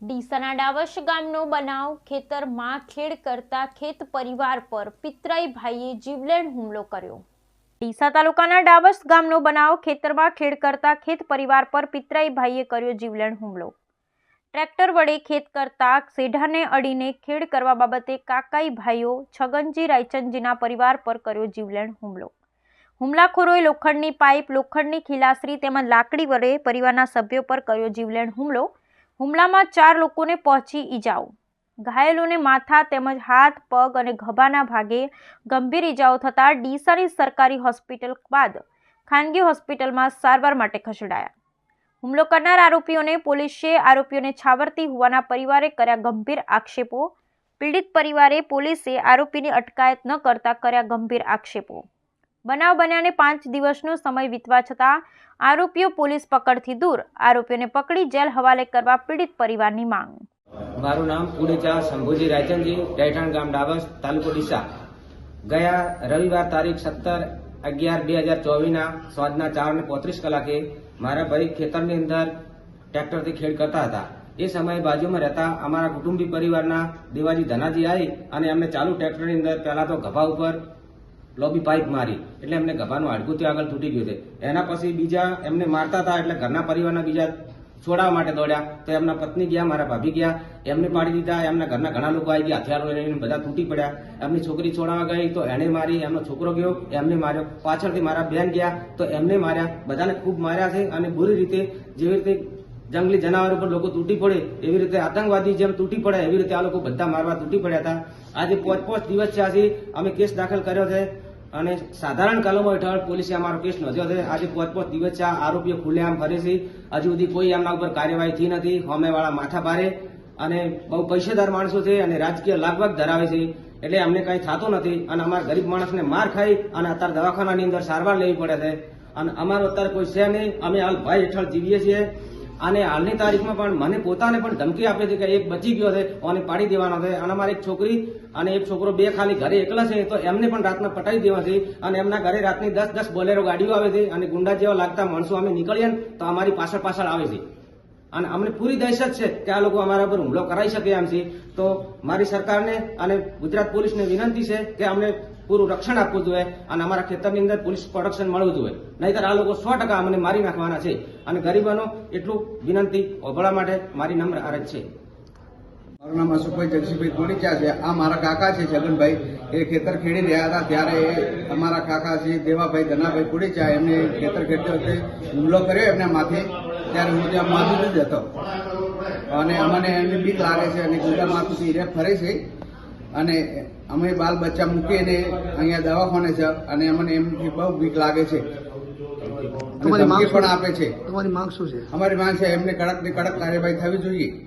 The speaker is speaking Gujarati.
ડીસાના ડાવશ ગામનો બનાવ ખેતરમાં ખેડ કરતા ખેત પરિવાર પર પિતરાઈ ભાઈએ જીવલેણ હુમલો કર્યો. ડીસા તાલુકાના ડાવસ ગામનો બનાવ ખેતરમાં ખેડ કરતા ખેત પરિવાર પર પિતરાઈ ભાઈએ કર્યો જીવલેણ હુમલો. ટ્રેક્ટર વડે ખેત કરતા સેઢાને અડીને ખેડ કરવા બાબતે કાકાઈ ભાઈઓ છગનજી રાયચંદજીના પરિવાર પર કર્યો જીવલેણ હુમલો. હુમલાખોરોએ લોખંડની પાઇપ, લોખંડની ખીલાસરી તેમજ લાકડી વડે પરિવારના સભ્યો પર કર્યો જીવલેણ હુમલો. હુમલામાં ચાર લોકોને પહોંચી ઈજાઓ. ઘાયલોને માથા તેમજ હાથ, પગ અને ગભાના ભાગે ગંભીર ઈજાઓ થતાં ડીસાની સરકારી હોસ્પિટલ બાદ ખાનગી હોસ્પિટલમાં સારવાર માટે ખસેડાયા. હુમલો કરનાર આરોપીઓને પોલીસે આરોપીઓને છાવરતી હોવાના પરિવારે કર્યા ગંભીર આક્ષેપો. પીડિત પરિવારે પોલીસે આરોપીની અટકાયત ન કરતા કર્યા ગંભીર આક્ષેપો. બનાવ બન્યાને પાંચ દિવસનો સમય વીતવા છતાં આરોપીઓ પોલીસ પકડથી દૂર. આરોપીઓને પકડી જેલ હવાલે કરવા પીડિત પરિવારની માંગ. મારું નામ પુડેચા શંભુજી રાયચંદજી, રહેઠાણ ગામ ડાબસ, તાલુકો ડીસા. ગયા રવિવાર તારીખ સત્તર અગિયાર બે હજાર ચોવીસના સાંજના ચાર ને પોત્રીસ કલાકે મારા ભાઈ ખેતરની અંદર ટ્રેક્ટરથી ખેડ કરતા હતા. એ સમયે બાજુમાં રહેતા અમારા કુટુંબી પરિવારના દેવાજી ધનાજી આવી અને એમને ચાલુ ટ્રેક્ટરની અંદર પહેલા તો ગભા ઉપર લોબી પાઇપ મારી. એટલે એમને ગભાનું હાડકું ત્યાં આગળ તૂટી ગયું છે. એના પછી બીજા એમને મારતા હતા એટલે ઘરના પરિવારના બીજા છોડાવવા માટે દોડ્યા. તો એમના પત્ની ગયા, મારા ભાભી ગયા. એમને પાડી દીધા. એમના ઘરના ઘણા લોકો આવી ગયા. હથિયારો લઈને બધા તૂટી પડ્યા. એમની છોકરી છોડાવવા ગઈ તો એને મારી, એમનો છોકરો ગયો, એમને માર્યો. પાછળથી મારા બેન ગયા તો એમને માર્યા. બધાને ખૂબ માર્યા છે અને બુરી રીતે જેવી રીતે જંગલી જનાવર ઉપર લોકો તૂટી પડે, એવી રીતે આતંકવાદી જેમ તૂટી પડે, એવી રીતે આ લોકો બધા મારવા તૂટી પડ્યા હતા. આજે પાંચ પાંચ દિવસ છે. આજે અમે કેસ દાખલ કર્યો છે. અને સાધારણ કલમો હેઠળ પોલીસે અમારો કેસ નોંધ્યો છે. આજે પાંચ પાંચ દિવસ આ આરોપીઓ ખુલ્લેઆમ ફરે છે. હજુ સુધી કોઈ એમના ઉપર કાર્યવાહી થઈ નથી. હોમેવાળા માથા ભારે અને બહુ પૈસેદાર માણસો છે અને રાજકીય લાગવાગ ધરાવે છે. એટલે અમને કંઈ થતો નથી અને અમારા ગરીબ માણસને માર ખાઈ અને અત્યારે દવાખાનાની અંદર સારવાર લેવી પડે છે. અને અમારો અત્યારે કોઈ છે નહીં. અમે હાલ ભય હેઠળ જીવીએ છીએ. અને હાલની તારીખમાં પણ મને પોતાને પણ ધમકી આપે છે કે એક બચી ગયો છે અને પાડી દેવાનો છે. અને મારી એક છોકરી અને એક છોકરો બે ખાલી ઘરે એકલા છે, તો એમને પણ રાતના પટાવી દેવા અને એમના ઘરે રાતની દસ દસ બોલેરો ગાડીઓ આવે છે અને ગુંડા જેવા લાગતા માણસો અમે નીકળીએ તો અમારી પાછળ પાછળ આવે છે. અને અમને પૂરી દહેશત છે કે આ લોકો અમારા પર હુમલો કરાઈ શકે એમ છે. તો મારી સરકારને અને ગુજરાત પોલીસને વિનંતી છે કે અમને પૂરું રક્ષણ આપવું જોઈએ અને અમારા ખેતરની અંદર પોલીસ પ્રોટેક્શન મળવું જોઈએ. નહીતર આ લોકો સો ટકા અમને મારી નાખવાના છે. અને ગરીબોનો એટલું વિનંતી ઓભળવા માટે મારી નમ્ર અરજ છે. મારું નામ અશોકભાઈ જગસીભાઈ ધોળીચા છે. આ મારા કાકા છે, જગનભાઈ. એ ખેતર ખેડી રહ્યા હતા. ત્યારે એ અમારા કાકા છે, દેવાભાઈ, ધનાભાઈ ધોળીચા એમને ખેતર ખેડતી વખતે હુમલો કર્યો. એમના માથે ત્યારે હું ત્યાં માથું જ હતો અને અમને એમની બીક લાગે છે અને ગુંડા માથું રે ફરે છે. અને અમે બાલ બચ્ચા મૂકીને અહીંયા દવાખાને છે અને અમને એમથી બહુ બીક લાગે છે. તમારી માંગ પણ આપે છે. તમારી માંગ શું છે? અમારી માંગ છે એમને કડક ને કડક કાર્યવાહી થવી જોઈએ.